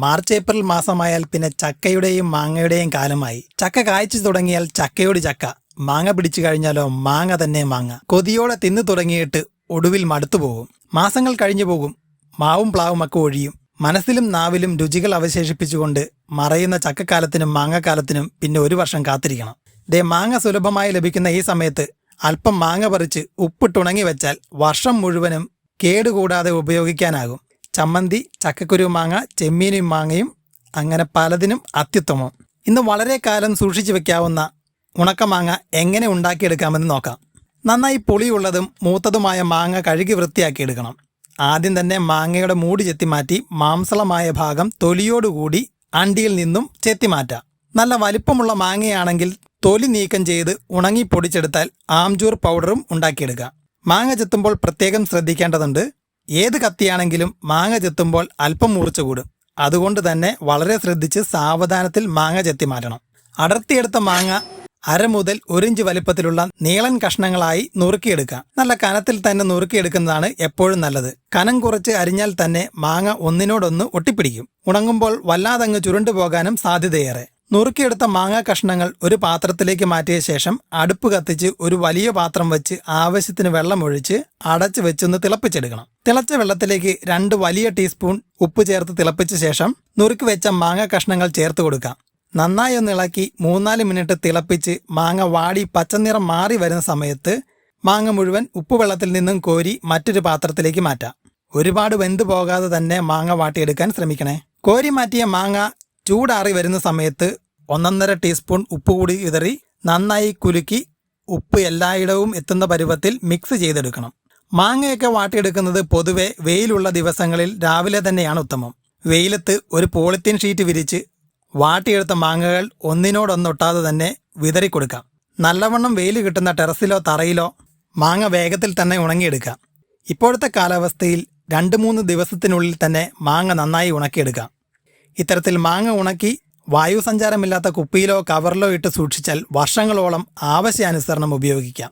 March April മാസമായാൽ പിന്നെ ചക്കയുടെയും മാങ്ങയുടെയും കാലമായി. ചക്ക കായ്ച്ചു തുടങ്ങിയാൽ ചക്കയോട് ചക്ക. മാങ്ങ പിടിച്ചു കഴിഞ്ഞാലോ മാങ്ങ തന്നെ മാങ്ങ. കൊതിയോടെ തിന്നു തുടങ്ങിയിട്ട് ഒടുവിൽ മടുത്തു പോകും. മാസങ്ങൾ കഴിഞ്ഞു പോകും. മാവും പ്ലാവും ഒക്കെ ഒഴിയും. മനസ്സിലും നാവിലും രുചികൾ അവശേഷിപ്പിച്ചുകൊണ്ട് മറയുന്ന ചക്കക്കാലത്തിനും മാങ്ങക്കാലത്തിനും പിന്നെ ഒരു വർഷം കാത്തിരിക്കണം. ദേ മാങ്ങ സുലഭമായി ലഭിക്കുന്ന ഈ സമയത്ത് അല്പം മാങ്ങ പറിച്ച് ഉപ്പിട്ടുണങ്ങി വെച്ചാൽ വർഷം മുഴുവനും കേടുകൂടാതെ ഉപയോഗിക്കാനാകും. ചമ്മന്തി ചക്കക്കുരു മാങ്ങ ചെമ്മീനും മാങ്ങയും അങ്ങനെ പലതിനും അത്യുത്തമം. ഇന്ന് വളരെ കാലം സൂക്ഷിച്ചു വെക്കാവുന്ന ഉണക്കമാങ്ങ എങ്ങനെ ഉണ്ടാക്കിയെടുക്കാമെന്ന് നോക്കാം. നന്നായി പുളിയുള്ളതും മൂത്തതുമായ മാങ്ങ കഴുകി വൃത്തിയാക്കിയെടുക്കണം. ആദ്യം തന്നെ മാങ്ങയുടെ മൂടി ചെത്തി മാറ്റി മാംസളമായ ഭാഗം തൊലിയോടുകൂടി അണ്ടിയിൽ നിന്നും ചെത്തി മാറ്റാം. നല്ല വലിപ്പമുള്ള മാങ്ങയാണെങ്കിൽ തൊലി നീക്കം ചെയ്ത് ഉണങ്ങി പൊടിച്ചെടുത്താൽ ആംചൂർ പൗഡറും ഉണ്ടാക്കിയെടുക്കാം. മാങ്ങ ചെത്തുമ്പോൾ പ്രത്യേകം ശ്രദ്ധിക്കേണ്ടതുണ്ട് ഏത് കത്തിയാണെങ്കിലും മാങ്ങ ചെത്തുമ്പോൾ അല്പം മുറിച്ചു കൂടും. അതുകൊണ്ട് തന്നെ വളരെ ശ്രദ്ധിച്ച് സാവധാനത്തിൽ മാങ്ങ ചെത്തി മാറ്റണം. അടർത്തിയെടുത്ത മാങ്ങ അര മുതൽ ഒരിഞ്ച് വലിപ്പത്തിലുള്ള നീളൻ കഷ്ണങ്ങളായി നുറുക്കിയെടുക്കാം നല്ല കനത്തിൽ തന്നെ നുറുക്കിയെടുക്കുന്നതാണ് എപ്പോഴും നല്ലത്. കനം കുറച്ച് അരിഞ്ഞാൽ തന്നെ മാങ്ങ ഒന്നിനോടൊന്ന് ഒട്ടിപ്പിടിക്കും. ഉണങ്ങുമ്പോൾ വല്ലാതങ്ങ് ചുരുണ്ടു പോകാനും സാധ്യതയേറെ. നുറുക്കിയെടുത്ത മാങ്ങ കഷ്ണങ്ങൾ ഒരു പാത്രത്തിലേക്ക് മാറ്റിയ ശേഷം അടുപ്പ് കത്തിച്ച് ഒരു വലിയ പാത്രം വെച്ച് ആവശ്യത്തിന് വെള്ളം ഒഴിച്ച് അടച്ചു വെച്ചൊന്ന് തിളപ്പിച്ചെടുക്കണം. തിളച്ച വെള്ളത്തിലേക്ക് രണ്ട് വലിയ ടീസ്പൂൺ ഉപ്പ് ചേർത്ത് തിളപ്പിച്ച ശേഷം നുറുക്കി വെച്ച മാങ്ങ കഷ്ണങ്ങൾ ചേർത്ത് കൊടുക്കാം. നന്നായി ഒന്ന് ഇളക്കി മൂന്നാൽ മിനിറ്റ് തിളപ്പിച്ച് മാങ്ങ വാടി പച്ചനിറം മാറി വരുന്ന സമയത്ത് മാങ്ങ മുഴുവൻ ഉപ്പുവെള്ളത്തിൽ നിന്നും കോരി മറ്റൊരു പാത്രത്തിലേക്ക് മാറ്റാം. ഒരുപാട് വെന്ത് പോകാതെ തന്നെ മാങ്ങ വാട്ടിയെടുക്കാൻ ശ്രമിക്കണേ. കോരി മാറ്റിയ മാങ്ങ ചൂടാറി വരുന്ന സമയത്ത് ഒന്നൊന്നര ടീസ്പൂൺ ഉപ്പ് കൂടി ഇതറി നന്നായി കുലുക്കി ഉപ്പ് എല്ലായിടവും എത്തുന്ന പരുവത്തിൽ മിക്സ് ചെയ്തെടുക്കണം. മാങ്ങയൊക്കെ വാട്ടിയെടുക്കുന്നത് പൊതുവെ വെയിലുള്ള ദിവസങ്ങളിൽ രാവിലെ തന്നെയാണ് ഉത്തമം. വെയിലത്ത് ഒരു പോളിത്തീൻ ഷീറ്റ് വിരിച്ച് വാട്ടിയെടുത്ത മാങ്ങകൾ ഒന്നിനോടൊന്നൊട്ടാതെ തന്നെ വിതറിക്കൊടുക്കാം നല്ലവണ്ണം വെയിൽ കിട്ടുന്ന ടെറസിലോ തറയിലോ മാങ്ങ വേഗത്തിൽ തന്നെ ഉണങ്ങിയെടുക്കാം. ഇപ്പോഴത്തെ കാലാവസ്ഥയിൽ രണ്ട് മൂന്ന് ദിവസത്തിനുള്ളിൽ തന്നെ മാങ്ങ നന്നായി ഉണക്കിയെടുക്കാം. ഇത്തരത്തിൽ മാങ്ങ ഉണക്കി വായു സഞ്ചാരമില്ലാത്ത കുപ്പിയിലോ കവറിലോ ഇട്ട് സൂക്ഷിച്ചാൽ വർഷങ്ങളോളം ആവശ്യാനുസരണം ഉപയോഗിക്കാം.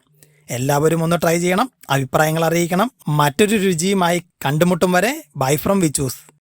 എല്ലാവരും ഒന്ന് ട്രൈ ചെയ്യണം. അഭിപ്രായങ്ങൾ അറിയിക്കണം. മറ്റൊരു രുചിയുമായി കണ്ടുമുട്ടും വരെ. Bye from വിച്ചൂസ്